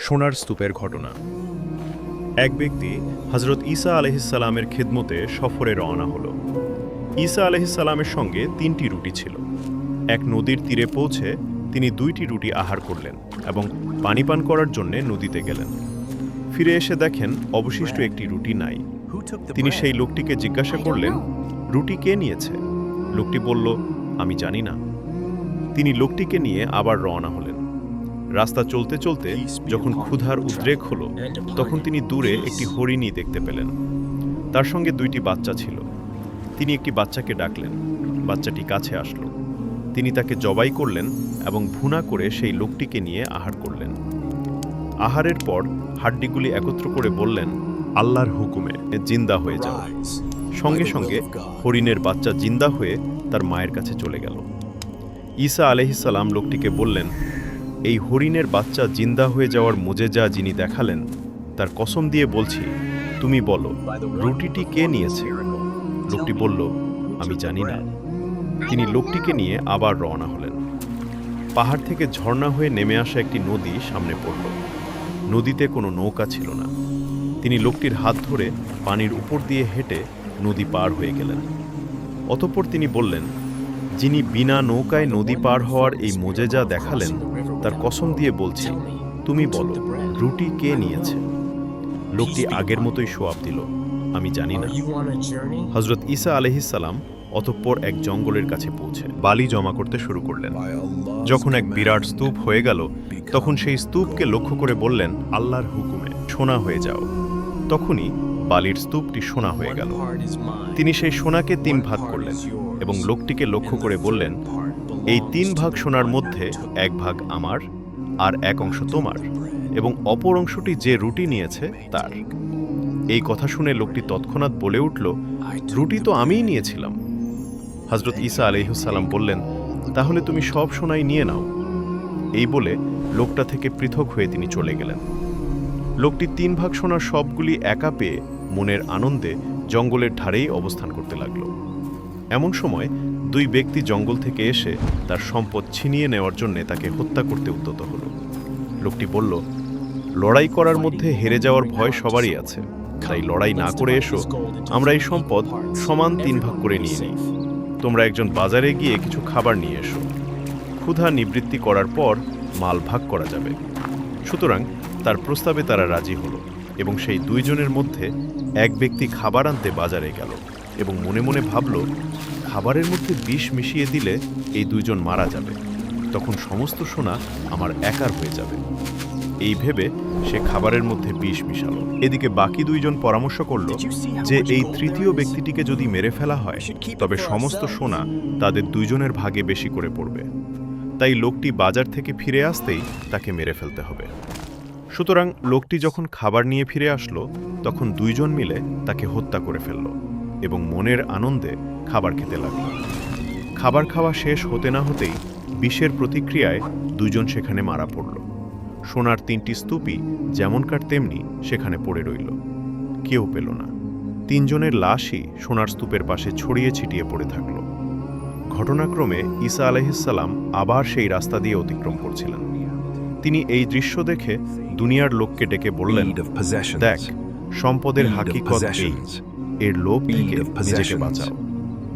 সোনার স্তূপের ঘটনা। এক ব্যক্তি হজরত ঈসা আলহিসাল্লামের খেদমতে সফরে রওনা হল। ঈসা আলহিসাল্লামের সঙ্গে তিনটি রুটি ছিল। এক নদীর তীরে পৌঁছে তিনি দুইটি রুটি আহার করলেন এবং পানি পান করার জন্য নদীতে গেলেন। ফিরে এসে দেখেন অবশিষ্ট একটি রুটি নাই। তিনি সেই লোকটিকে জিজ্ঞাসা করলেন, রুটি কে নিয়েছে? লোকটি বলল, আমি জানি না। তিনি লোকটিকে নিয়ে আবার রওনা হলেন। রাস্তা চলতে চলতে যখন ক্ষুধার উদ্রেক হলো, তখন তিনি দূরে একটি হরিণী দেখতে পেলেন। তার সঙ্গে দুইটি বাচ্চা ছিল। তিনি একটি বাচ্চাকে ডাকলেন। বাচ্চাটি কাছে আসলো। তিনি তাকে জবাই করলেন এবং ভুনা করে সেই লোকটিকে নিয়ে আহার করলেন। আহারের পর হাড্ডিগুলি একত্র করে বললেন, আল্লাহর হুকুমে জিন্দা হয়ে যাও। সঙ্গে সঙ্গে হরিণের বাচ্চা জিন্দা হয়ে তার মায়ের কাছে চলে গেল। ঈসা আলহিসাল্লাম লোকটিকে বললেন এই হরিণের বাচ্চা জিন্দা হয়ে যাওয়ার মোজেজা যিনি দেখালেন, তার কসম দিয়ে বলছি, তুমি বলো, রুটিটি কে নিয়েছে? লোকটি বলল, আমি জানি না। তিনি লোকটিকে নিয়ে আবার রওনা হলেন। পাহাড় থেকে ঝর্ণা হয়ে নেমে আসা একটি নদী সামনে পড়ল। নদীতে কোনো নৌকা ছিল না। তিনি লোকটির হাত ধরে পানির উপর দিয়ে হেঁটে নদী পার হয়ে গেলেন। অতঃপর তিনি বললেন, যিনি বিনা নৌকায় নদী পার হওয়ার এই মোজেজা দেখালেন তার কসম দিয়ে বলছি, তুমি বলো, রুটি কে নিয়েছে? লোকটি আগের মতোই সোয়াব দিল, আমি জানি না। হজরত ঈসা আলহিসাল্লাম অতঃপর এক জঙ্গলের কাছে পৌঁছে বালি জমা করতে শুরু করলেন। যখন এক বিরাট স্তূপ হয়ে গেল, তখন সেই স্তূপকে লক্ষ্য করে বললেন, আল্লাহর হুকুমে সোনা হয়ে যাও। তখনই বালির স্তূপটি সোনা হয়ে গেল। তিনি সেই সোনাকে তিন ভাগ করলেন এবং লোকটিকে লক্ষ্য করে বললেন এই তিন ভাগ সোনার মধ্যে এক ভাগ আমার আর এক অংশ তোমার, এবং অপর অংশটি যে রুটি নিয়েছে তার। এই কথা শুনে লোকটি তৎক্ষণাৎ বলে উঠল, রুটি তো আমিই নিয়েছিলাম। হজরত ঈসা আলহিসাল্লাম বললেন, তাহলে তুমি সব সোনাই নিয়ে নাও। এই বলে লোকটা থেকে পৃথক হয়ে তিনি চলে গেলেন। লোকটি তিন ভাগ সোনার সবগুলি একা পেয়ে মনের আনন্দে জঙ্গলের ধারেই অবস্থান করতে লাগল। এমন সময় দুই ব্যক্তি জঙ্গল থেকে এসে তার সম্পদ ছিনিয়ে নেওয়ার জন্য তাকে হত্যা করতে উদ্যত হল। লোকটি বলল, লড়াই করার মধ্যে হেরে যাওয়ার ভয় সবারই আছে। তাই লড়াই না করে এসো, আমরা এই সম্পদ সমান তিন ভাগ করে নিয়ে নিই। তোমরা একজন বাজারে গিয়ে কিছু খাবার নিয়ে এসো। ক্ষুধা নিবৃত্তি করার পর মাল ভাগ করা যাবে। সুতরাং তার প্রস্তাবে তারা রাজি হলো এবং সেই দুইজনের মধ্যে এক ব্যক্তি খাবার আনতে বাজারে গেল। এবং মনে মনে ভাবল খাবারের মধ্যে বিষ মিশিয়ে দিলে এই দুইজন মারা যাবে। তখন সমস্ত সোনা আমার একার হয়ে যাবে। এই ভেবে সে খাবারের মধ্যে বিষ মিশালো। এদিকে বাকি দুইজন পরামর্শ করল যে এই তৃতীয় ব্যক্তিটিকে যদি মেরে ফেলা হয় তবে সমস্ত সোনা তাদের দুইজনের ভাগে বেশি করে পড়বে। তাই লোকটি বাজার থেকে ফিরে আসতেই তাকে মেরে ফেলতে হবে। সুতরাং লোকটি যখন খাবার নিয়ে ফিরে আসলো তখন দুইজন মিলে তাকে হত্যা করে ফেলল। এবং মনের আনন্দে খাবার খেতে লাগল। খাবার খাওয়া শেষ হতে না হতেই বিষের প্রতিক্রিয়ায় দুইজন সেখানে মারা পড়ল। সোনার তিনটি স্তূপই যেমনকার তেমনি সেখানে পড়ে রইল। কেউ পেল না। তিনজনের লাশই সোনার স্তূপের পাশে ছড়িয়ে ছিটিয়ে পড়ে থাকল। ঘটনাক্রমে ঈসা আলহিসাল্লাম আবার সেই রাস্তা দিয়ে অতিক্রম করছিলেন। তিনি এই দৃশ্য দেখে দুনিয়ার লোককে ডেকে বললেন দেখ সম্পদের হাকিকত এই। এর লোভ থেকে নিজেকে বাঁচাও।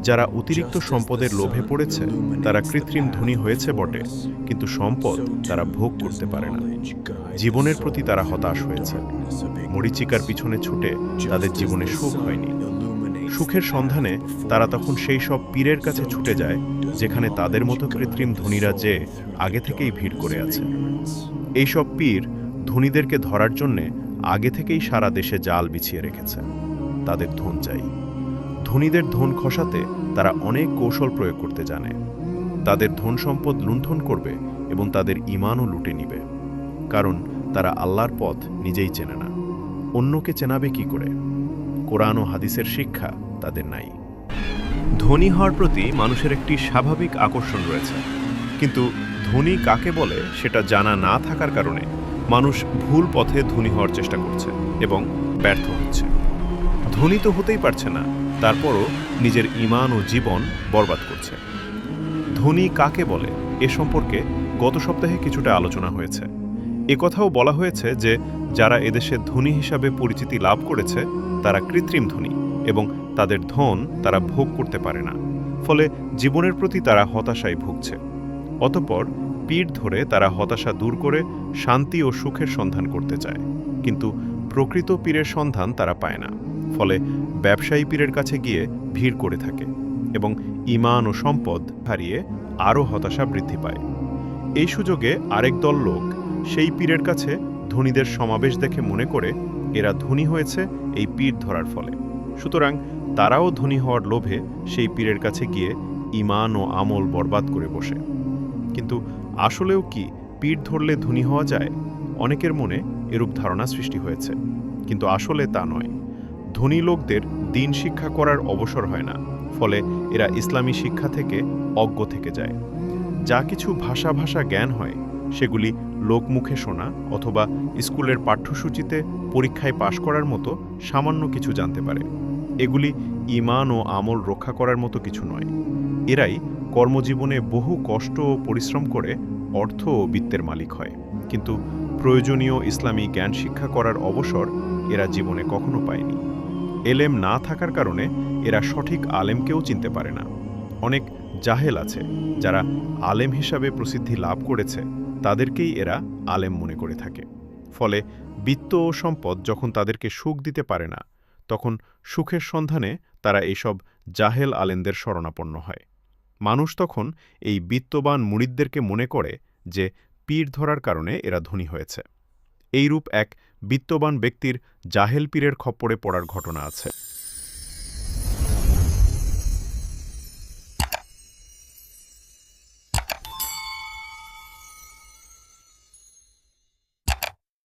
যারা অতিরিক্ত সম্পদের লোভে পড়েছে তারা কৃত্রিম ধনী হয়েছে বটে কিন্তু সম্পদ তারা ভোগ করতে পারে না। জীবনের প্রতি তারা হতাশ হয়েছে। মরিচিকার পিছনে ছুটে তাদের জীবনে সুখ হয়নি। সুখের সন্ধানে তারা তখন সেই সব পীরের কাছে ছুটে যায় যেখানে তাদের মতো কৃত্রিম ধনীরা যে আগে থেকেই ভিড় করে আছে। এইসব পীর ধনীদেরকে ধরার জন্যে আগে থেকেই সারা দেশে জাল বিছিয়ে রেখেছে। তাদের ধন চাই। ধনীদের ধন খসাতে তারা অনেক কৌশল প্রয়োগ করতে জানে। তাদের ধন সম্পদ লুণ্ঠন করবে এবং তাদের ইমানও লুটে নিবে। কারণ তারা আল্লাহর পথ নিজেই চেনে না। অন্যকে চেনাবে কি করে? কোরআন ও হাদিসের শিক্ষা তাদের নাই। ধনী হওয়ার প্রতি মানুষের একটি স্বাভাবিক আকর্ষণ রয়েছে। কিন্তু ধনী কাকে বলে সেটা জানা না থাকার কারণে মানুষ ভুল পথে ধনী হওয়ার চেষ্টা করছে এবং ব্যর্থ ধনী তো হতেই পারছে না। তারপরও নিজের ইমান ও জীবন বরবাদ করছে। ধনী কাকে বলে এ সম্পর্কে গত সপ্তাহে কিছুটা আলোচনা হয়েছে। একথাও বলা হয়েছে যে, যারা এদেশে ধনী হিসাবে পরিচিতি লাভ করেছে, তারা কৃত্রিম ধনী এবং তাদের ধন তারা ভোগ করতে পারে না। ফলে জীবনের প্রতি তারা হতাশায় ভুগছে। অতঃপর পীর ধরে তারা হতাশা দূর করে শান্তি ও সুখের সন্ধান করতে চায়। কিন্তু প্রকৃত পীরের সন্ধান তারা পায় না। ফলে ব্যবসায়ী পীরের কাছে গিয়ে ভিড় করে থাকে এবং ইমান ও সম্পদ হারিয়ে আরও হতাশা বৃদ্ধি পায়। এই সুযোগে আরেক দল লোক সেই পীরের কাছে ধনীদের সমাবেশ দেখে মনে করে এরা ধনী হয়েছে এই পীর ধরার ফলে। সুতরাং তারাও ধনী হওয়ার লোভে সেই পীরের কাছে গিয়ে ইমান ও আমল বরবাদ করে বসে। কিন্তু আসলেও কি পীর ধরলে ধনী হওয়া যায়? অনেকের মনে এরূপ ধারণা সৃষ্টি হয়েছে, কিন্তু আসলে তা নয়। ধনী লোকদের দিন শিক্ষা করার অবসর হয় না, ফলে এরা ইসলামী শিক্ষা থেকে অজ্ঞ থেকে যায়। যা কিছু ভাষা ভাষা জ্ঞান হয়, সেগুলি লোকমুখে শোনা অথবা স্কুলের পাঠ্যসূচিতে পরীক্ষায় পাশ করার মতো সামান্য কিছু জানতে পারে। এগুলি ইমান ও আমল রক্ষা করার মতো কিছু নয়। এরাই কর্মজীবনে বহু কষ্ট ও পরিশ্রম করে অর্থ ও বিত্তের মালিক হয়। কিন্তু প্রয়োজনীয় ইসলামী জ্ঞান শিক্ষা করার অবসর এরা জীবনে কখনো পায়নি। এলেম না থাকার কারণে এরা সঠিক আলেমকেও চিনতে পারে না। অনেক জাহেল আছে যারা আলেম হিসাবে প্রসিদ্ধি লাভ করেছে, তাদেরকেই এরা আলেম মনে করে থাকে। ফলে বিত্ত ও সম্পদ যখন তাদেরকে সুখ দিতে পারে না, তখন সুখের সন্ধানে তারা এইসব জাহেল আলেমদের শরণাপন্ন হয়। মানুষ তখন এই বিত্তবান মুড়িদদেরকে মনে করে যে পীর ধরার কারণে এরা ধনী হয়েছে। এইরূপ এক বিত্তবান ব্যক্তির জাহেল পীরের খপ্পরে পড়ার ঘটনা আছে।